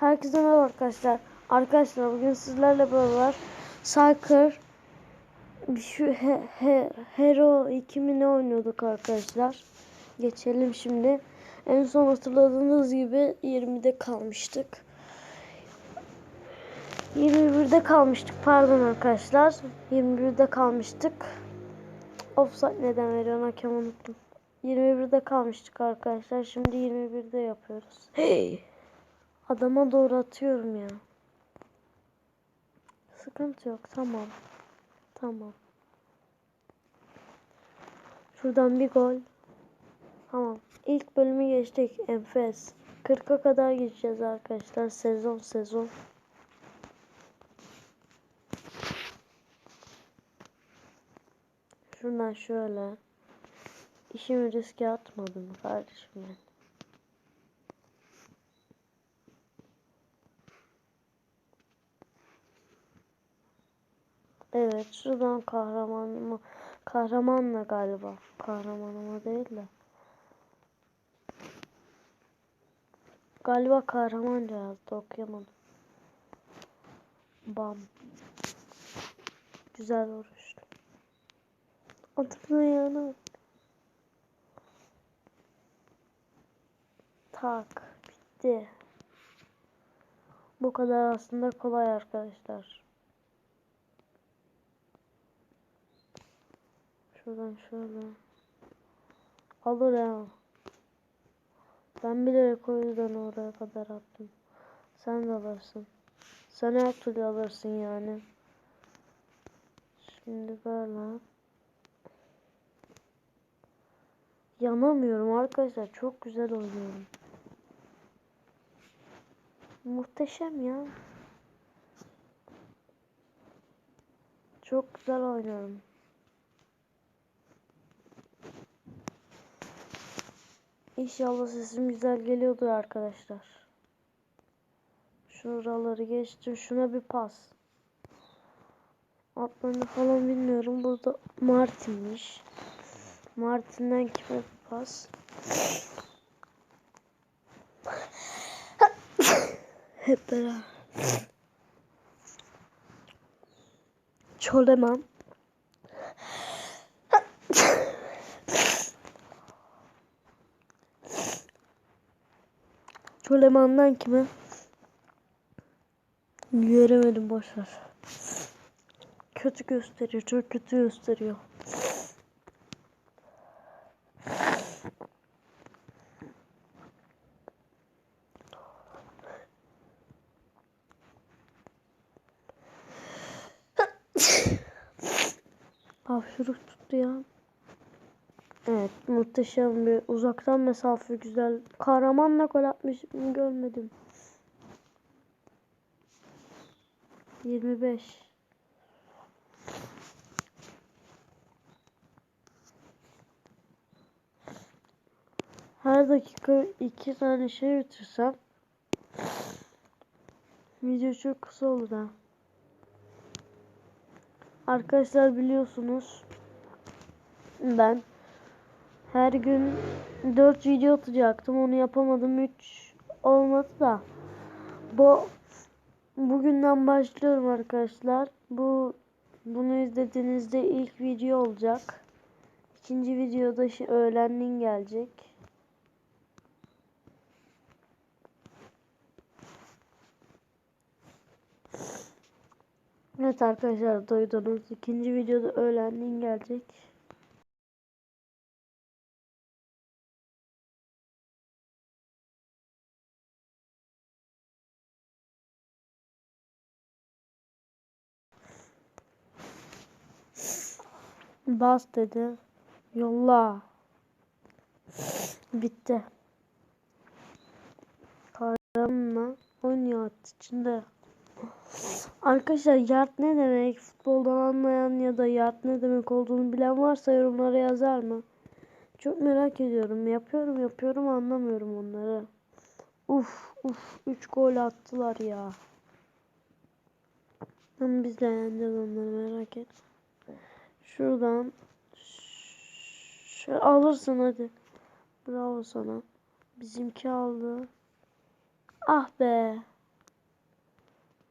Herkese merhaba arkadaşlar. Arkadaşlar bugün sizlerle beraber Cyker şu he, he, Hero 2 mi ne oynuyorduk arkadaşlar. Geçelim şimdi. En son hatırladığınız gibi 20'de kalmıştık. 21'de kalmıştık pardon arkadaşlar. 21'de kalmıştık. Offside neden veriyor hakem unuttum. 21'de kalmıştık arkadaşlar. Şimdi 21'de yapıyoruz. Hey. Adama doğru atıyorum ya. Sıkıntı yok. Tamam. Tamam. Şuradan bir gol. Tamam. İlk bölümü geçtik. Enfes. 40'a kadar geçeceğiz arkadaşlar. Sezon sezon. Şuradan şöyle. İşimi riske atmadım kardeşim ben. Evet şuradan kahramanıma kahramanla galiba. Kahramanıma değil de. Galiba kahraman yazdı okuyamadım. Bam. Güzel vuruştu adımın yanına tak bitti. Bu kadar aslında kolay arkadaşlar Şuradan şöyle. Alır ya. Ben bilerek o yüzden oraya kadar attım. Sen de alırsın. Sen her türlü alırsın yani. Şimdi böyle. Yanamıyorum arkadaşlar. Çok güzel oynuyorum. Muhteşem ya. Çok güzel oynuyorum. İnşallah sesim güzel geliyordur arkadaşlar. Şuraları geçtim. Şuna bir pas. Adlarını falan bilmiyorum. Burada Martin'miş. Martin'den kime bir pas. Hep beraber. Çoleman. Çoleman'dan kime? Göremedim boşver. Kötü gösteriyor, çok kötü gösteriyor. Hapşuruk tuttu ya. Evet muhteşem bir uzaktan mesafe güzel. Kahramanla gol atmış görmedim. 25 Her dakika iki tane şey bitirsem video çok kısa olur ha. Arkadaşlar biliyorsunuz ben her gün 4 video atacaktım. Onu yapamadım. 3 olmadı da. Bu bugünden başlıyorum arkadaşlar. Bu bunu izlediğinizde ilk video olacak. İkinci videoda şey, öğlenliğin gelecek. Evet arkadaşlar duydunuz. İkinci videoda öğlenliğin gelecek. Bas dedi. Yolla. Bitti. Kahramanla oynuyor içinde. Arkadaşlar yard ne demek? Futboldan anlayan ya da yard ne demek olduğunu bilen varsa yorumlara yazar mı? Çok merak ediyorum. Yapıyorum yapıyorum anlamıyorum onları. Uf uf 3 gol attılar ya. Biz de yeneceğiz onları merak et. Şuradan şöyle alırsın hadi. Bravo sana. Bizimki aldı. Ah be.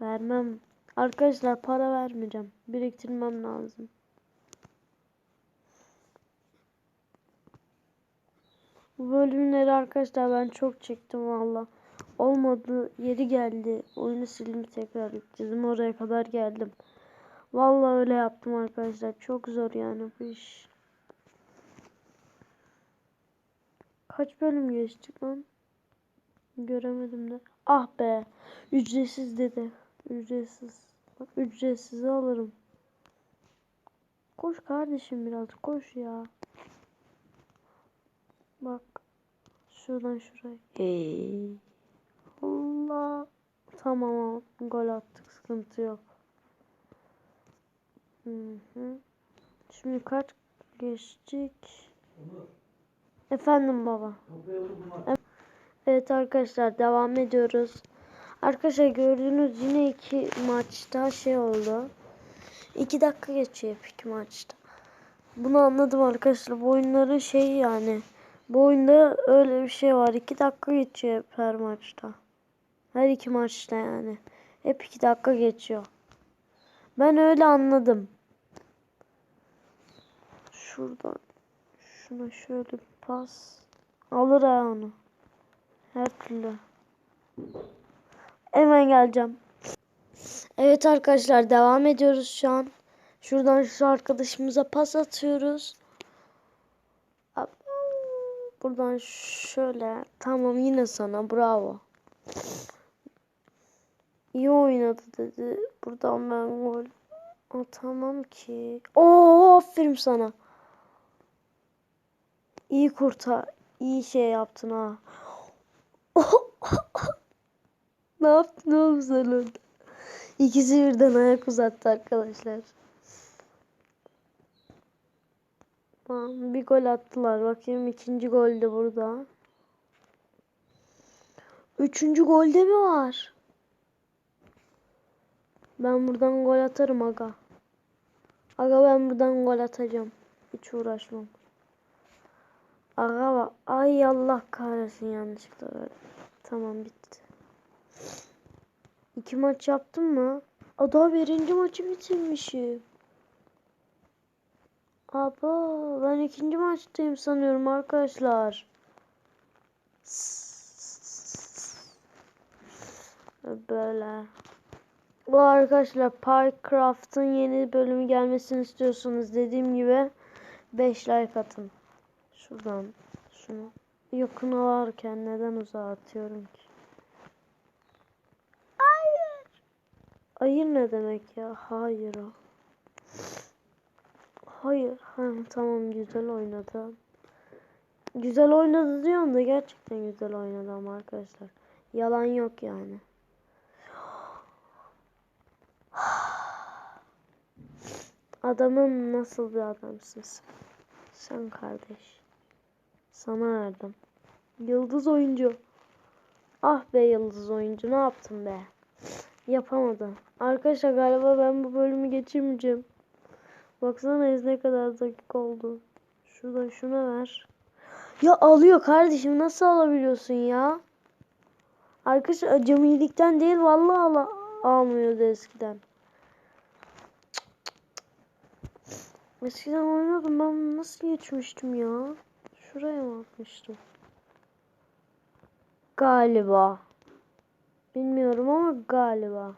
Vermem. Arkadaşlar para vermeyeceğim. Biriktirmem lazım. Bu bölümleri arkadaşlar ben çok çektim valla. Olmadı yeri geldi. Oyunu sildim tekrar yükledim. Oraya kadar geldim. Valla öyle yaptım arkadaşlar. Çok zor yani bu iş. Kaç bölüm geçtik lan? Göremedim de. Ah be. Ücretsiz dedi. Ücretsiz. Bak ücretsiz alırım. Koş kardeşim biraz koş ya. Bak. Şuradan şuraya. Hey. Allah. Tamam gol attık sıkıntı yok. Hı hı. Şimdi kaç geçtik? Efendim baba. Evet arkadaşlar devam ediyoruz. Arkadaşlar gördüğünüz yine iki maçta şey oldu. İki dakika geçiyor iki maçta. Bunu anladım arkadaşlar. Bu oyunların şeyi yani. Bu oyunda öyle bir şey var. iki dakika geçiyor her maçta. Her iki maçta yani. Hep iki dakika geçiyor. Ben öyle anladım. Şuradan şuna şöyle bir pas. Alır ha onu. Her türlü. Hemen geleceğim. Evet arkadaşlar devam ediyoruz şu an. Şuradan şu arkadaşımıza pas atıyoruz. Buradan şöyle. Tamam yine sana bravo. İyi oynadı dedi. Buradan ben gol atamam ki. Oo aferin sana. İyi kurtar. iyi şey yaptın ha. ne yaptın oğlum sen orada? İkisi birden ayak uzattı arkadaşlar. Tamam, bir gol attılar. Bakayım ikinci gol de burada. Üçüncü golde mi var? Ben buradan gol atarım aga. Aga ben buradan gol atacağım. Hiç uğraşmam. Aga bak. Ay Allah kahretsin yanlışlıkla böyle. Tamam bitti. İki maç yaptım mı? Aa, daha birinci maçı bitirmişim. Aba ben ikinci maçtayım sanıyorum arkadaşlar. Böyle. Bu arkadaşlar Minecraft'ın yeni bölümü gelmesini istiyorsanız dediğim gibi 5 like atın. Şuradan şunu yakına varken neden uzağa atıyorum ki? Hayır. Hayır ne demek ya? Hayır o. Hayır. Ha, tamam güzel oynadı. Güzel oynadı diyorum da gerçekten güzel oynadı ama arkadaşlar. Yalan yok yani. Adamım nasıl bir adamsın sen? Sen kardeş. Sana verdim. Yıldız oyuncu. Ah be yıldız oyuncu ne yaptın be? Yapamadım. Arkadaşlar galiba ben bu bölümü geçirmeyeceğim. Baksana ez ne kadar dakika oldu. Şuradan şuna ver. Ya alıyor kardeşim nasıl alabiliyorsun ya? Arkadaşlar acemilikten değil vallahi ala almıyordu eskiden. Eskiden oynuyordum ben nasıl geçmiştim ya? Şuraya mı atmıştım? Galiba. Bilmiyorum ama galiba.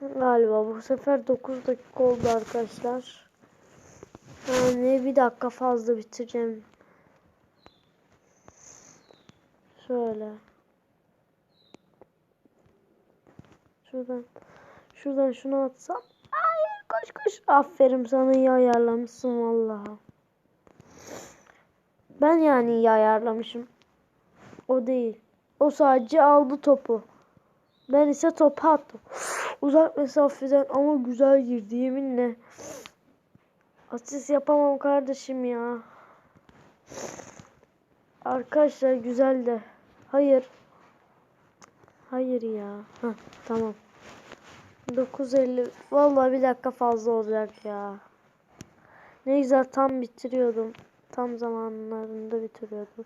Galiba bu sefer 9 dakika oldu arkadaşlar. Yani bir dakika fazla bitireceğim. Şöyle. Şuradan. Şuradan şunu atsam. Koş koş. Aferin sana iyi ayarlamışsın vallahi. Ben yani iyi ayarlamışım. O değil. O sadece aldı topu. Ben ise topu attım. Uzak mesafeden ama güzel girdi yeminle. Asist yapamam kardeşim ya. Arkadaşlar güzel de. Hayır. Hayır ya. Heh, tamam. 9.50. Vallahi bir dakika fazla olacak ya. Ne güzel tam bitiriyordum. Tam zamanlarında bitiriyordum.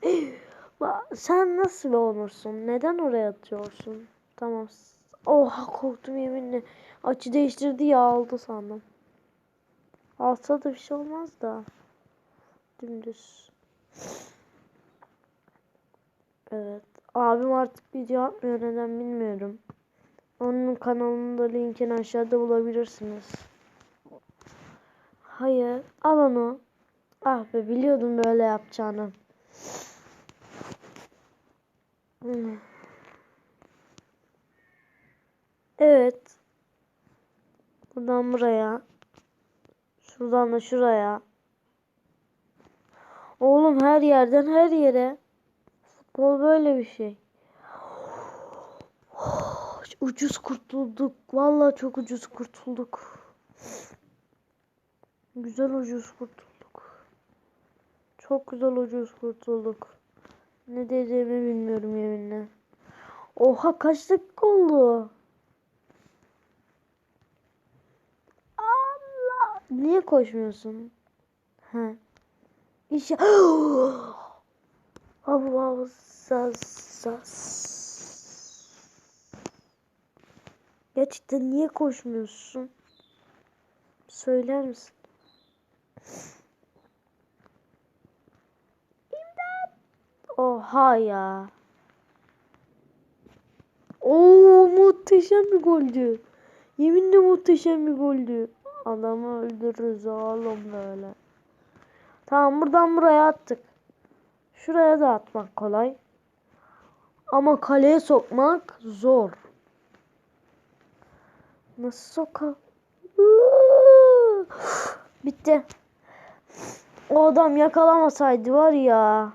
Sen nasıl olursun? Neden oraya atıyorsun? Tamam. Oha korktum yeminle. Açı değiştirdi ya aldı sandım. Alsa da bir şey olmaz da. Dümdüz. Evet. Abim artık video atmıyor neden bilmiyorum. Onun kanalının da linkini aşağıda bulabilirsiniz. Hayır. Al onu. Ah be biliyordum böyle yapacağını. Evet. Buradan buraya. Şuradan da şuraya. Oğlum her yerden her yere. Futbol böyle bir şey. Ucuz kurtulduk. Vallahi çok ucuz kurtulduk. Güzel ucuz kurtulduk. Çok güzel ucuz kurtulduk. Ne diyeceğimi bilmiyorum yeminle. Oha kaç dakika oldu? Allah. Niye koşmuyorsun? He. İşe. Allah sas. Gerçekten niye koşmuyorsun? Söyler misin? Oha ya. Oo muhteşem bir goldü. Yeminle muhteşem bir goldü. Adamı öldürürüz oğlum böyle. Tamam buradan buraya attık. Şuraya da atmak kolay. Ama kaleye sokmak zor. Nasıl soka? Bitti. O adam yakalamasaydı var ya.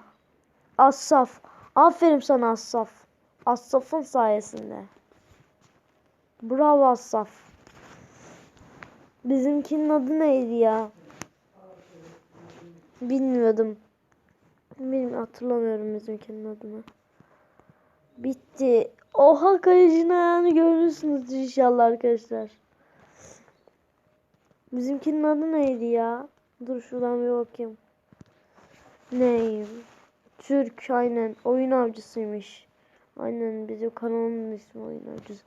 Assaf. Aferin sana Assaf. Assaf'ın sayesinde. Bravo Assaf. Bizimkinin adı neydi ya? Bilmiyordum. Bilmiyorum hatırlamıyorum bizimkinin adını. Bitti. Oha kalecinin ayağını görürsünüz inşallah arkadaşlar. Bizimkinin adı neydi ya? Dur şuradan bir bakayım. Neyim? Türk aynen. Oyun avcısıymış. Aynen bizim kanalımın ismi oyun avcısı.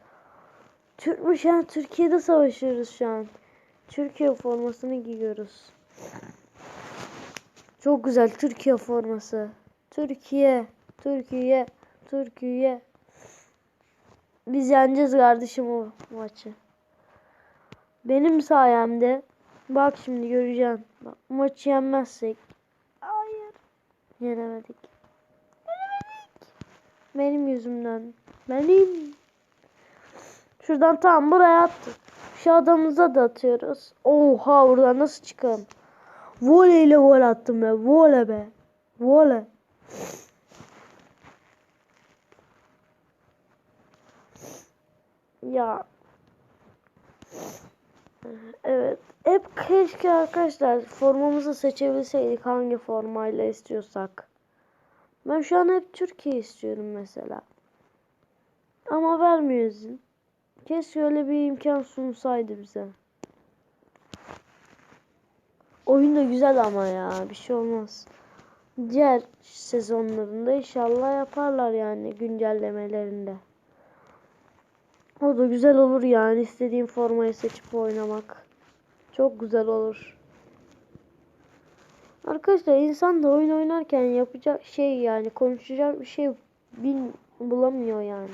Türkmüş ya. Türkiye'de savaşıyoruz şu an. Türkiye formasını giyiyoruz. Çok güzel Türkiye forması. Türkiye, Türkiye, Türkiye. Biz yeneceğiz kardeşim o maçı. Benim sayemde bak şimdi göreceksin. Bak, maçı yenmezsek hayır yenemedik. Yenemedik. Benim yüzümden. Benim. Şuradan tam buraya attık. Şu adamımıza da atıyoruz. Oha buradan nasıl çıkalım? Voley ile gol attım be. Voley be. Voley. Ya. Evet. Hep keşke arkadaşlar formamızı seçebilseydik hangi formayla istiyorsak. Ben şu an hep Türkiye istiyorum mesela. Ama vermiyor. Keşke öyle bir imkan sunsaydı bize. Oyun da güzel ama ya bir şey olmaz. Diğer sezonlarında inşallah yaparlar yani güncellemelerinde. O da güzel olur yani istediğim formayı seçip oynamak. Çok güzel olur. Arkadaşlar insan da oyun oynarken yapacak şey yani konuşacak bir şey bil, bulamıyor yani.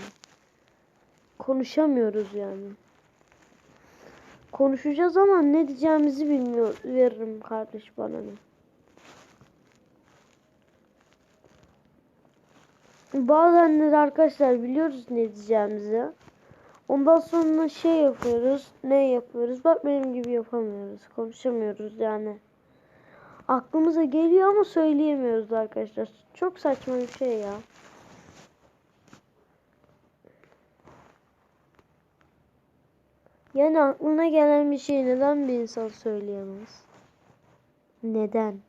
Konuşamıyoruz yani. Konuşacağız ama ne diyeceğimizi bilmiyor veririm kardeş bana ne. Bazen de arkadaşlar biliyoruz ne diyeceğimizi. Ondan sonra şey yapıyoruz. Ne yapıyoruz? Bak benim gibi yapamıyoruz. Konuşamıyoruz yani. Aklımıza geliyor ama söyleyemiyoruz arkadaşlar. Çok saçma bir şey ya. Yani aklına gelen bir şey neden bir insan söyleyemez? Neden?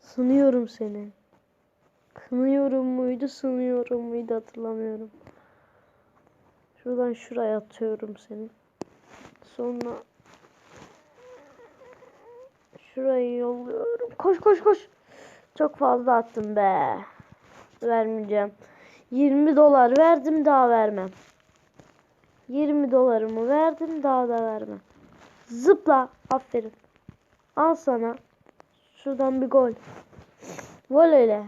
Sınıyorum seni. Kınıyorum muydu, sınıyorum muydu hatırlamıyorum. Şuradan şuraya atıyorum seni. Sonra şurayı yolluyorum. Koş koş koş. Çok fazla attım be. Vermeyeceğim. 20 dolar verdim daha vermem. 20 dolarımı verdim daha da vermem. Zıpla. Aferin. Al sana. Şuradan bir gol. Gol öyle.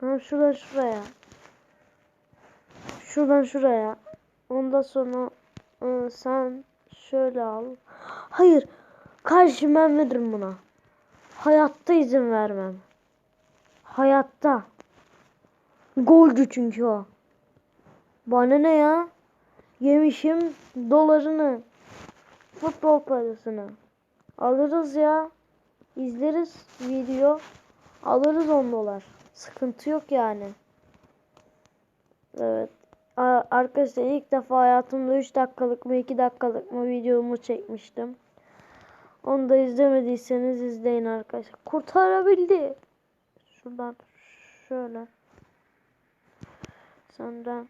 Ha şuradan şuraya. Şuradan şuraya. Ondan sonra ıı, sen şöyle al. Hayır. Ben veririm buna. Hayatta izin vermem. Hayatta. Golcü çünkü o. Bana ne ya? Yemişim dolarını. Futbol parasını. Alırız ya. İzleriz video. Alırız 10 dolar. Sıkıntı yok yani. Evet. Arkadaşlar ilk defa hayatımda 3 dakikalık mı 2 dakikalık mı videomu çekmiştim. Onu da izlemediyseniz izleyin arkadaşlar. Kurtarabildi. Şuradan şöyle. Senden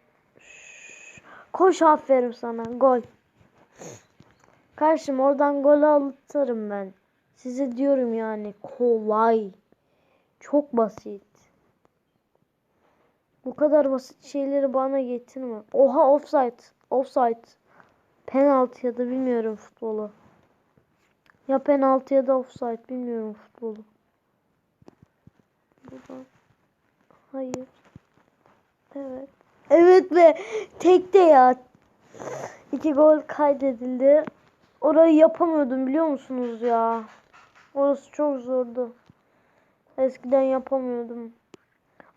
koş aferin sana gol. Karşım oradan gol atarım ben. Size diyorum yani kolay. Çok basit. Bu kadar basit şeyleri bana getirme. Oha offside. Offside. Penaltı ya da bilmiyorum futbolu. Ya penaltı ya da offside bilmiyorum futbolu. Buradan. Hayır. Evet. Evet be. Tekte ya. İki gol kaydedildi. Orayı yapamıyordum biliyor musunuz ya? Orası çok zordu. Eskiden yapamıyordum.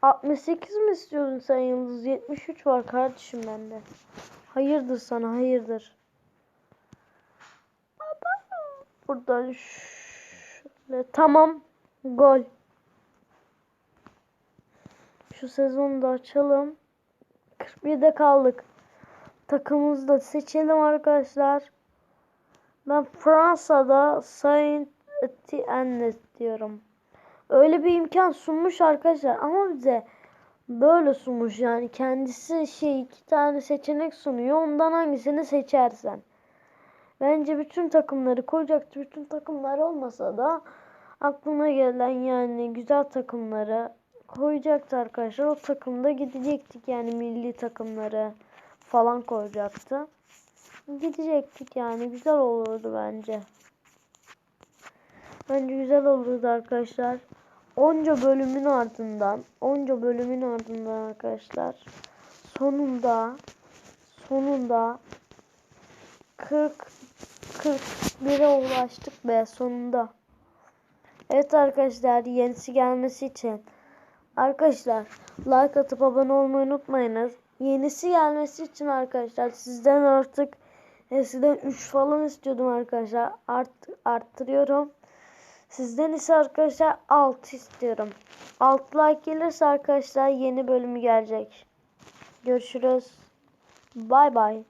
68 mi istiyordun sen Yıldız? 73 var kardeşim bende. Hayırdır sana hayırdır. Buradan şöyle. Tamam. Gol. Şu sezonu da açalım. 41'de kaldık. Takımımızı da seçelim arkadaşlar. Ben Fransa'da Saint Etienne diyorum. Öyle bir imkan sunmuş arkadaşlar ama bize böyle sunmuş yani kendisi şey iki tane seçenek sunuyor ondan hangisini seçersen. Bence bütün takımları koyacaktı. Bütün takımlar olmasa da aklına gelen yani güzel takımları koyacaktı arkadaşlar. O takımda gidecektik yani milli takımları falan koyacaktı. Gidecektik yani güzel olurdu bence. Bence güzel olurdu arkadaşlar. Onca bölümün ardından, onca bölümün ardından arkadaşlar sonunda sonunda 40 41'e ulaştık be sonunda. Evet arkadaşlar yenisi gelmesi için arkadaşlar like atıp abone olmayı unutmayınız. Yenisi gelmesi için arkadaşlar sizden artık eskiden 3 falan istiyordum arkadaşlar. Art, arttırıyorum. Sizden ise arkadaşlar 6 istiyorum. 6 like gelirse arkadaşlar yeni bölümü gelecek. Görüşürüz. Bay bay.